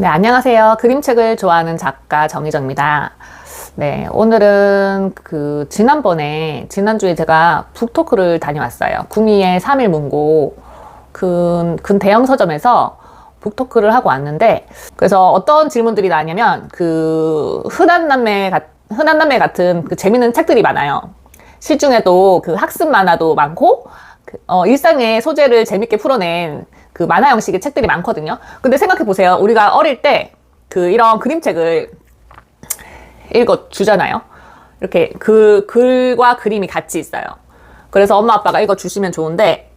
네, 안녕하세요. 그림책을 좋아하는 작가 정희정입니다. 네, 오늘은 그 지난번에 지난주에 제가 북토크를 다녀왔어요. 구미의 3일 문고 근, 근 대형 서점에서 북토크를 하고 왔는데 그래서 어떤 질문들이 나왔냐면 그 흔한 남매 같 흔한 남매 같은 그 재밌는 책들이 많아요. 실중에도 그 학습 만화도 많고 그, 어, 일상의 소재를 재밌게 풀어낸 그 만화 형식의 책들이 많거든요. 근데 생각해 보세요. 우리가 어릴 때 그 이런 그림책을 읽어 주잖아요. 이렇게 그 글과 그림이 같이 있어요. 그래서 엄마 아빠가 읽어 주시면 좋은데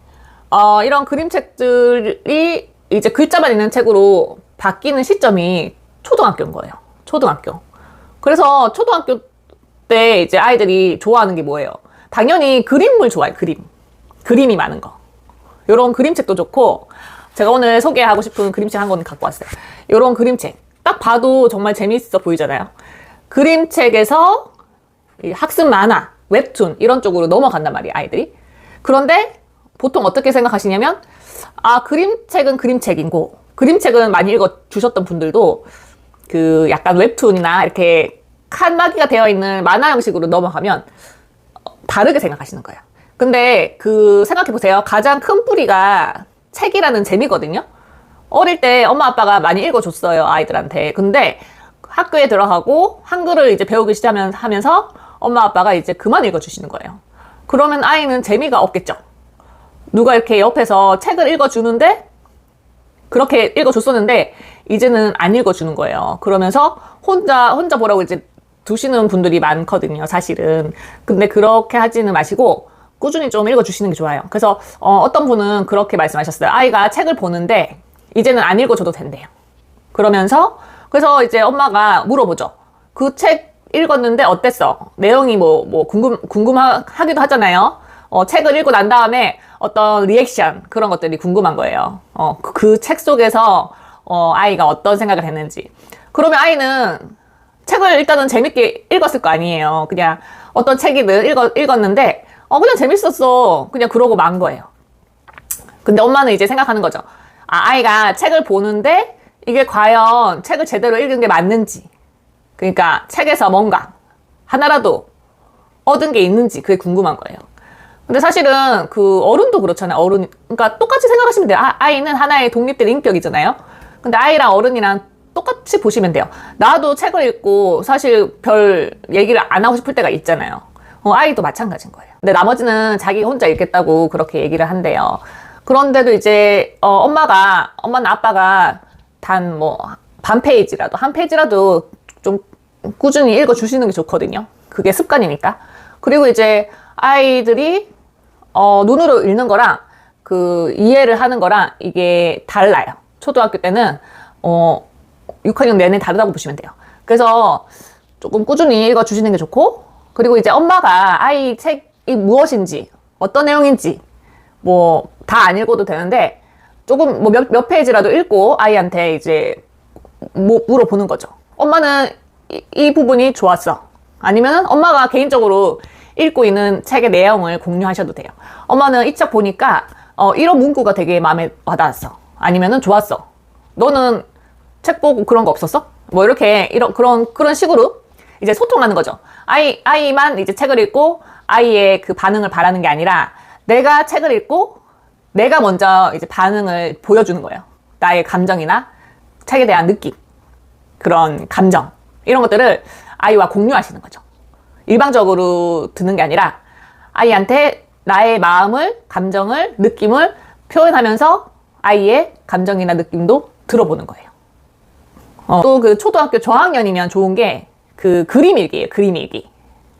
어, 이런 그림책들이 이제 글자만 있는 책으로 바뀌는 시점이 초등학교인 거예요. 초등학교. 그래서 초등학교 때 이제 아이들이 좋아하는 게 뭐예요? 당연히 그림을 좋아해요. 그림. 그림이 많은 거. 요런 그림책도 좋고 제가 오늘 소개하고 싶은 그림책 한 권 갖고 왔어요. 요런 그림책. 딱 봐도 정말 재미있어 보이잖아요. 그림책에서 이 학습 만화, 웹툰 이런 쪽으로 넘어간단 말이에요, 아이들이. 그런데 보통 어떻게 생각하시냐면 아, 그림책은 그림책이고 그림책은 많이 읽어 주셨던 분들도 그 약간 웹툰이나 이렇게 칸막이가 되어 있는 만화 형식으로 넘어가면 다르게 생각하시는 거예요. 근데 그 생각해 보세요. 가장 큰 뿌리가 책이라는 재미거든요. 어릴 때 엄마 아빠가 많이 읽어줬어요 아이들한테. 근데 학교에 들어가고 한글을 이제 배우기 시작하면서 엄마 아빠가 이제 그만 읽어주시는 거예요. 그러면 아이는 재미가 없겠죠. 누가 이렇게 옆에서 책을 읽어주는데 그렇게 읽어줬었는데 이제는 안 읽어주는 거예요. 그러면서 혼자 혼자 보라고 이제 두시는 분들이 많거든요. 사실은. 근데 그렇게 하지는 마시고 꾸준히 좀 읽어주시는 게 좋아요. 그래서 어, 떤 분은 그렇게 말씀하셨어요. 아이가 책을 보는데 이제는 안 읽어줘도 된대요. 그러면서 그래서 이제 엄마가 물어보죠. 그 책 읽었는데 어땠어? 내용이 뭐, 뭐 궁금, 궁금하기도 하잖아요. 어, 책을 읽고 난 다음에 어떤 리액션 그런 것들이 궁금한 거예요. 어, 그책 속에서 어, 아이가 어떤 생각을 했는지. 그러면 아이는 책을 일단은 재밌게 읽었을 거 아니에요. 그냥 어떤 책이든 읽었, 읽었는데 어, 그냥 재밌었어. 그냥 그러고 만 거예요. 근데 엄마는 이제 생각하는 거죠. 아, 아이가 책을 보는데 이게 과연 책을 제대로 읽은 게 맞는지. 그러니까 책에서 뭔가 하나라도 얻은 게 있는지 그게 궁금한 거예요. 근데 사실은 그 어른도 그렇잖아요. 어른. 그러니까 똑같이 생각하시면 돼요. 아, 아이는 하나의 독립된 인격이잖아요. 근데 아이랑 어른이랑 똑같이 보시면 돼요. 나도 책을 읽고 사실 별 얘기를 안 하고 싶을 때가 있잖아요. 어, 아이도 마찬가지인 거예요. 근데 나머지는 자기 혼자 읽겠다고 그렇게 얘기를 한대요. 그런데도 이제 어, 엄마가 엄마는 아빠가 단 뭐 반 페이지라도 한 페이지라도 좀 꾸준히 읽어 주시는 게 좋거든요. 그게 습관이니까. 그리고 이제 아이들이 어, 눈으로 읽는 거랑 그 이해를 하는 거랑 이게 달라요. 초등학교 때는 어, 6학년 내내 다르다고 보시면 돼요. 그래서 조금 꾸준히 읽어 주시는 게 좋고 그리고 이제 엄마가 아이 책이 무엇인지, 어떤 내용인지, 뭐, 다 안 읽어도 되는데, 조금 뭐 몇, 몇 페이지라도 읽고 아이한테 이제 뭐 물어보는 거죠. 엄마는 이, 이 부분이 좋았어. 아니면 엄마가 개인적으로 읽고 있는 책의 내용을 공유하셔도 돼요. 엄마는 이 책 보니까 어, 이런 문구가 되게 마음에 와닿았어. 아니면은 좋았어. 너는 책 보고 그런 거 없었어? 뭐 이렇게 이런 그런 그런 식으로 이제 소통하는 거죠. 아이, 아이만 이제 책을 읽고 아이의 그 반응을 바라는 게 아니라 내가 책을 읽고 내가 먼저 이제 반응을 보여주는 거예요. 나의 감정이나 책에 대한 느낌, 그런 감정, 이런 것들을 아이와 공유하시는 거죠. 일방적으로 듣는 게 아니라 아이한테 나의 마음을, 감정을, 느낌을 표현하면서 아이의 감정이나 느낌도 들어보는 거예요. 어, 또그 초등학교 저학년이면 좋은 게 그 그림 일기예요. 그림 일기.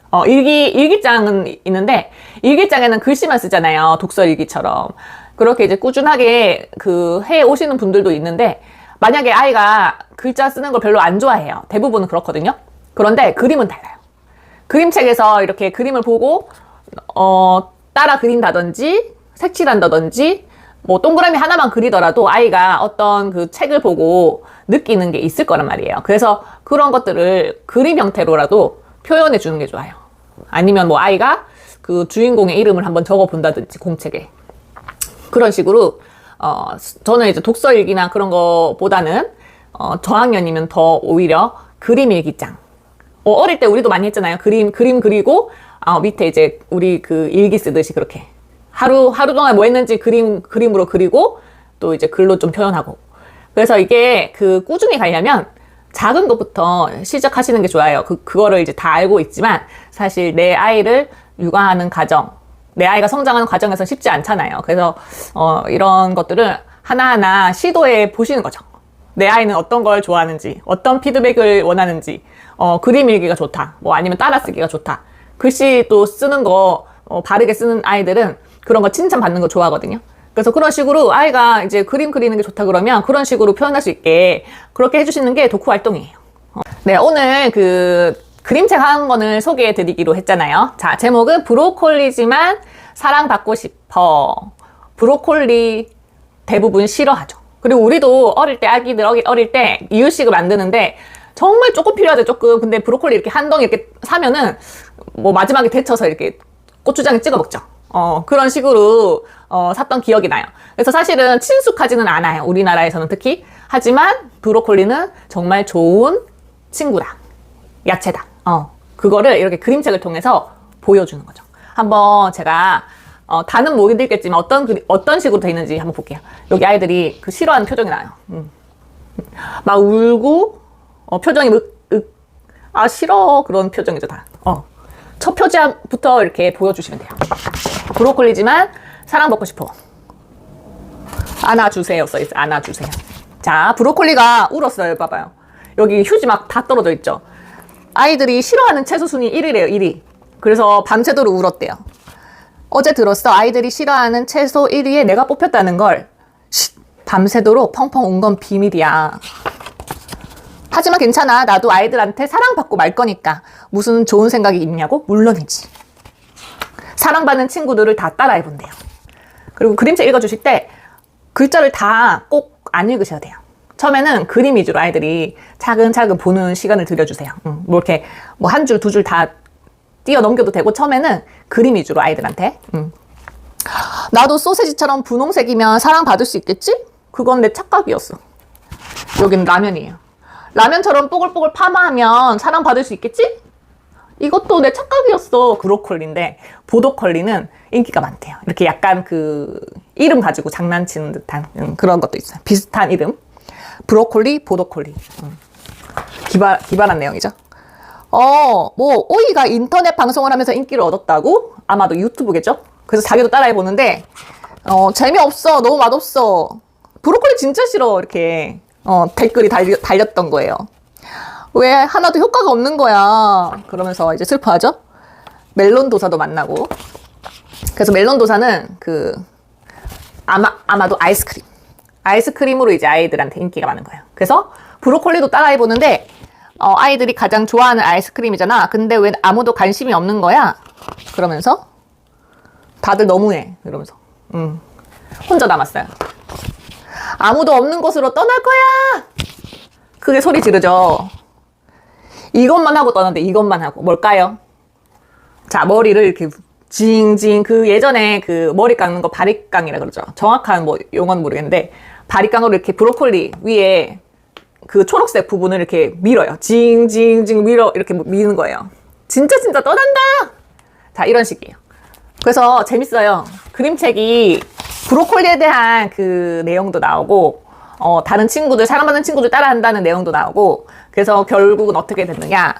어, 일기, 일기장은 있는데, 일기장에는 글씨만 쓰잖아요. 독서 일기처럼. 그렇게 이제 꾸준하게 그 해 오시는 분들도 있는데, 만약에 아이가 글자 쓰는 걸 별로 안 좋아해요. 대부분은 그렇거든요. 그런데 그림은 달라요. 그림책에서 이렇게 그림을 보고, 어, 따라 그린다든지, 색칠한다든지, 뭐 동그라미 하나만 그리더라도 아이가 어떤 그 책을 보고 느끼는 게 있을 거란 말이에요. 그래서 그런 것들을 그림 형태로라도 표현해 주는 게 좋아요. 아니면 뭐 아이가 그 주인공의 이름을 한번 적어 본다든지 공책에. 그런 식으로 어 저는 이제 독서 일기나 그런 거보다는 어, 저학년이면 더 오히려 그림 일기장. 어, 어릴 때 우리도 많이 했잖아요. 그림, 그림 그리고, 어, 밑에 이제 우리 그 일기 쓰듯이 그렇게. 하루, 하루 동안 뭐 했는지 그림, 그림으로 그리고 또 이제 글로 좀 표현하고. 그래서 이게 그 꾸준히 가려면 작은 것부터 시작하시는 게 좋아요. 그, 그거를 이제 다 알고 있지만 사실 내 아이를 육아하는 과정, 내 아이가 성장하는 과정에서 쉽지 않잖아요. 그래서, 어, 이런 것들을 하나하나 시도해 보시는 거죠. 내 아이는 어떤 걸 좋아하는지, 어떤 피드백을 원하는지, 어, 그림 일기가 좋다. 뭐 아니면 따라 쓰기가 좋다. 글씨 또 쓰는 거, 어, 바르게 쓰는 아이들은 그런 거 칭찬받는 거 좋아하거든요. 그래서 그런 식으로 아이가 이제 그림 그리는 게 좋다 그러면 그런 식으로 표현할 수 있게 그렇게 해주시는 게 도쿠 활동이에요. 어. 네, 오늘 그 그림책 한 권을 소개해 드리기로 했잖아요. 자, 제목은 브로콜리지만 사랑받고 싶어. 브로콜리 대부분 싫어하죠. 그리고 우리도 어릴 때, 아기들 어릴 때 이유식을 만드는데 정말 조금 필요하죠, 조금. 근데 브로콜리 이렇게 한 덩이 이렇게 사면은 뭐 마지막에 데쳐서 이렇게 고추장에 찍어 먹죠. 어, 그런 식으로 어, 샀던 기억이 나요. 그래서 사실은 친숙하지는 않아요. 우리나라에서는 특히. 하지만 브로콜리는 정말 좋은 친구다. 야채다. 어, 그거를 이렇게 그림책을 통해서 보여주는 거죠. 한번 제가 어, 다는 못 읽겠지만 어떤 그리- 어떤 식으로 돼 있는지 한번 볼게요. 여기 아이들이 그 싫어하는 표정이 나요. 음. 막 울고 어, 표정이 윽, 윽, 아 싫어 그런 표정이죠 다. 어. 첫 표지부터 이렇게 보여주시면 돼요. 브로콜리지만 사랑받고 싶어. 안아주세요 써있어요. 안아주세요. 자 브로콜리가 울었어요. 봐봐요. 여기 휴지 막 다 떨어져 있죠. 아이들이 싫어하는 채소 순위 1위래요. 1위. 그래서 밤새도록 울었대요. 어제 들었어. 아이들이 싫어하는 채소 1위에 내가 뽑혔다는 걸. 쉿, 밤새도록 펑펑 운 건 비밀이야. 하지만 괜찮아. 나도 아이들한테 사랑받고 말 거니까. 무슨 좋은 생각이 있냐고? 물론이지. 사랑받는 친구들을 다 따라해 본대요. 그리고 그림책 읽어주실 때 글자를 다 꼭 안 읽으셔야 돼요. 처음에는 그림 위주로 아이들이 차근차근 보는 시간을 들여주세요. 음, 뭐 이렇게 뭐 한 줄, 두 줄 다 뛰어 넘겨도 되고 처음에는 그림 위주로 아이들한테. 음. 나도 소세지처럼 분홍색이면 사랑받을 수 있겠지? 그건 내 착각이었어. 여기는 라면이에요. 라면처럼 뽀글뽀글 파마하면 사랑받을 수 있겠지? 이것도 내 착각이었어. 브로콜리인데 보도콜리는 인기가 많대요. 이렇게 약간 그 이름 가지고 장난치는 듯한 음, 그런 것도 있어요. 비슷한 이름. 브로콜리, 보도콜리. 음. 기발 기발한 내용이죠. 어, 뭐 오이가 인터넷 방송을 하면서 인기를 얻었다고? 아마도 유튜브겠죠? 그래서 자기도 따라해 보는데 어, 재미없어. 너무 맛없어. 브로콜리 진짜 싫어. 이렇게 어, 댓글이 달려, 달렸던 거예요. 왜 하나도 효과가 없는 거야. 그러면서 이제 슬퍼하죠? 멜론 도사도 만나고. 그래서 멜론 도사는 그 아마 아마도 아이스크림. 아이스크림으로 이제 아이들한테 인기가 많은 거예요. 그래서 브로콜리도 따라해 보는데 어, 아이들이 가장 좋아하는 아이스크림이잖아. 근데 왜 아무도 관심이 없는 거야? 그러면서 다들 너무해. 이러면서. 음. 혼자 남았어요. 아무도 없는 곳으로 떠날 거야. 그게 소리 지르죠. 이것만 하고 떠났는데 이것만 하고 뭘까요? 자 머리를 이렇게 징징 그 예전에 그 머리 깎는 거 바리깡이라 그러죠. 정확한 뭐 용어는 모르겠는데 바리깡으로 이렇게 브로콜리 위에 그 초록색 부분을 이렇게 밀어요. 징징징 밀어 이렇게 미는 거예요. 진짜 진짜 떠난다. 자 이런 식이에요. 그래서 재밌어요. 그림책이 브로콜리에 대한 그 내용도 나오고, 어, 다른 친구들, 사랑받는 친구들 따라한다는 내용도 나오고, 그래서 결국은 어떻게 됐느냐.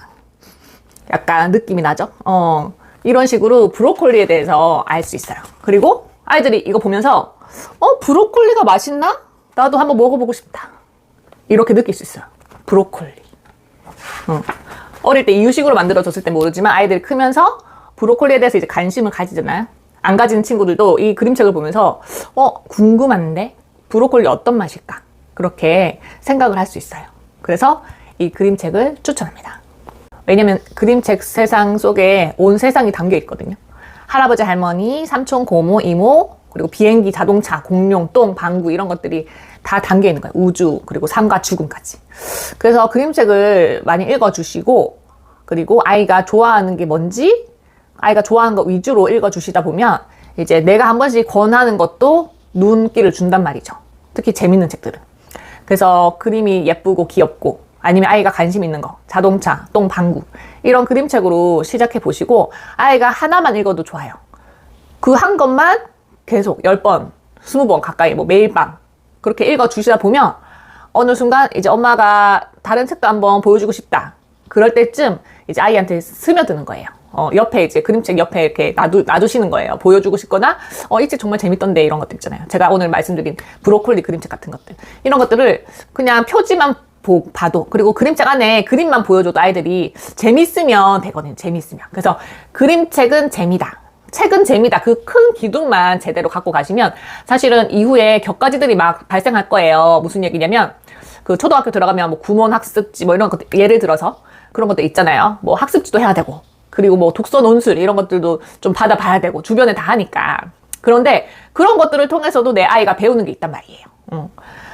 약간 느낌이 나죠? 어, 이런 식으로 브로콜리에 대해서 알 수 있어요. 그리고 아이들이 이거 보면서, 어, 브로콜리가 맛있나? 나도 한번 먹어보고 싶다. 이렇게 느낄 수 있어요. 브로콜리. 어. 어릴 때 이유식으로 만들어졌을 때 모르지만 아이들이 크면서 브로콜리에 대해서 이제 관심을 가지잖아요. 안 가지는 친구들도 이 그림책을 보면서 어 궁금한데 브로콜리 어떤 맛일까 그렇게 생각을 할 수 있어요. 그래서 이 그림책을 추천합니다. 왜냐면 그림책 세상 속에 온 세상이 담겨 있거든요. 할아버지, 할머니, 삼촌, 고모, 이모, 그리고 비행기, 자동차, 공룡, 똥, 방구 이런 것들이 다 담겨 있는 거예요. 우주, 그리고 삶과 죽음까지. 그래서 그림책을 많이 읽어주시고, 그리고 아이가 좋아하는 게 뭔지, 아이가 좋아하는 거 위주로 읽어주시다 보면, 이제 내가 한 번씩 권하는 것도 눈길을 준단 말이죠. 특히 재밌는 책들은. 그래서 그림이 예쁘고 귀엽고 아니면 아이가 관심 있는 거, 자동차, 똥, 방구 이런 그림책으로 시작해 보시고 아이가 하나만 읽어도 좋아요. 그 한 것만 계속 10번, 20번 가까이 뭐 매일 밤 그렇게 읽어 주시다 보면 어느 순간 이제 엄마가 다른 책도 한번 보여주고 싶다. 그럴 때쯤 이제 아이한테 스며드는 거예요. 어, 옆에 이제 그림책 옆에 이렇게 놔두, 놔두시는 거예요. 보여주고 싶거나, 어, 이 책 정말 재밌던데 이런 것들 있잖아요. 제가 오늘 말씀드린 브로콜리 그림책 같은 것들. 이런 것들을 그냥 표지만 보, 봐도, 그리고 그림책 안에 그림만 보여줘도 아이들이 재밌으면 되거든요. 재밌으면. 그래서 그림책은 재미다. 책은 재미다. 그 큰 기둥만 제대로 갖고 가시면 사실은 이후에 격가지들이 막 발생할 거예요. 무슨 얘기냐면 그 초등학교 들어가면 뭐 구몬 학습지 뭐 이런 것들 예를 들어서 그런 것도 있잖아요. 뭐 학습지도 해야 되고 그리고 뭐 독서 논술 이런 것들도 좀 받아봐야 되고 주변에 다 하니까 그런데 그런 것들을 통해서도 내 아이가 배우는 게 있단 말이에요. 응.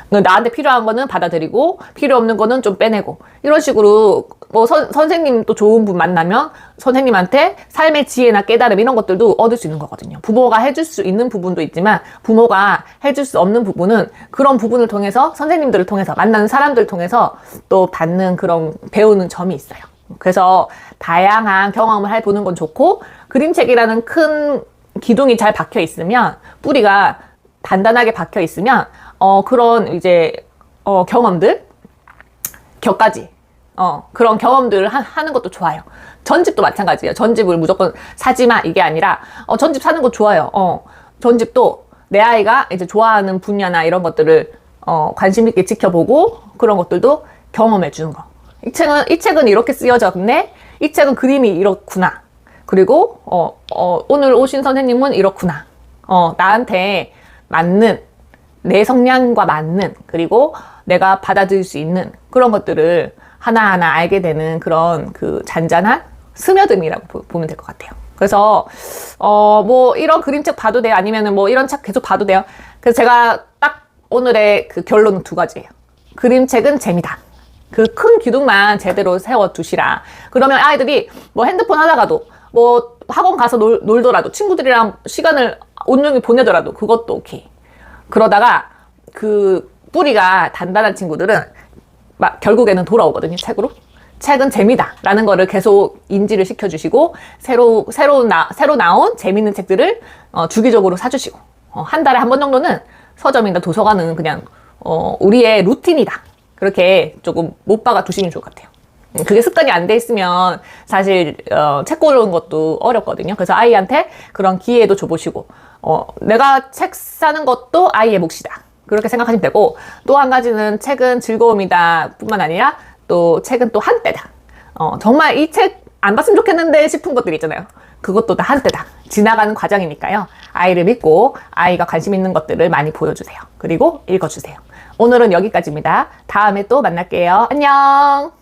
나한테 필요한 거는 받아들이고 필요 없는 거는 좀 빼내고 이런 식으로 뭐 선, 선생님 또 좋은 분 만나면 선생님한테 삶의 지혜나 깨달음 이런 것들도 얻을 수 있는 거거든요. 부모가 해줄 수 있는 부분도 있지만 부모가 해줄 수 없는 부분은 그런 부분을 통해서 선생님들을 통해서 만나는 사람들을 통해서 또 받는 그런 배우는 점이 있어요. 그래서 다양한 경험을 해보는 건 좋고 그림책이라는 큰 기둥이 잘 박혀 있으면 뿌리가 단단하게 박혀 있으면 어 그런 이제 어 경험들 격까지 어 그런 경험들을 하, 하는 것도 좋아요. 전집도 마찬가지예요. 전집을 무조건 사지마 이게 아니라 어 전집 사는 거 좋아요. 어 전집도 내 아이가 이제 좋아하는 분야나 이런 것들을 어 관심 있게 지켜보고 그런 것들도 경험해 주는 거. 이 책은 이 책은 이렇게 쓰여졌네. 이 책은 그림이 이렇구나. 그리고 어, 어 오늘 오신 선생님은 이렇구나. 어 나한테 맞는 내 성향과 맞는 그리고 내가 받아들일 수 있는 그런 것들을 하나하나 알게 되는 그런 그 잔잔한 스며듦이라고 보- 보면 될 것 같아요. 그래서 어 뭐 이런 그림책 봐도 돼요. 아니면은 뭐 이런 책 계속 봐도 돼요. 그래서 제가 딱 오늘의 그 결론은 두 가지예요. 그림책은 재미다. 그 큰 기둥만 제대로 세워 두시라. 그러면 아이들이 뭐 핸드폰 하다가도 뭐 학원 가서 놀, 놀더라도 친구들이랑 시간을 온전히 보내더라도 그것도 오케이. 그러다가 그 뿌리가 단단한 친구들은 막 결국에는 돌아오거든요, 책으로. 책은 재미다 라는 거를 계속 인지를 시켜주시고 새로 새로 나 새로 나온 재밌는 책들을 어, 주기적으로 사주시고 어, 한 달에 한 번 정도는 서점이나 도서관은 그냥 어, 우리의 루틴이다 그렇게 조금 못 박아 두시면 좋을 것 같아요. 음, 그게 습관이 안 돼 있으면 사실 어, 책 고르는 것도 어렵거든요. 그래서 아이한테 그런 기회도 줘보시고 어, 내가 책 사는 것도 아이의 몫이다. 그렇게 생각하시면 되고 또 한 가지는 책은 즐거움이다 뿐만 아니라 또 책은 또 한때다. 어, 정말 이 책 안 봤으면 좋겠는데 싶은 것들 있잖아요. 그것도 다 한때다. 지나가는 과정이니까요. 아이를 믿고 아이가 관심 있는 것들을 많이 보여주세요. 그리고 읽어주세요. 오늘은 여기까지입니다. 다음에 또 만날게요. 안녕!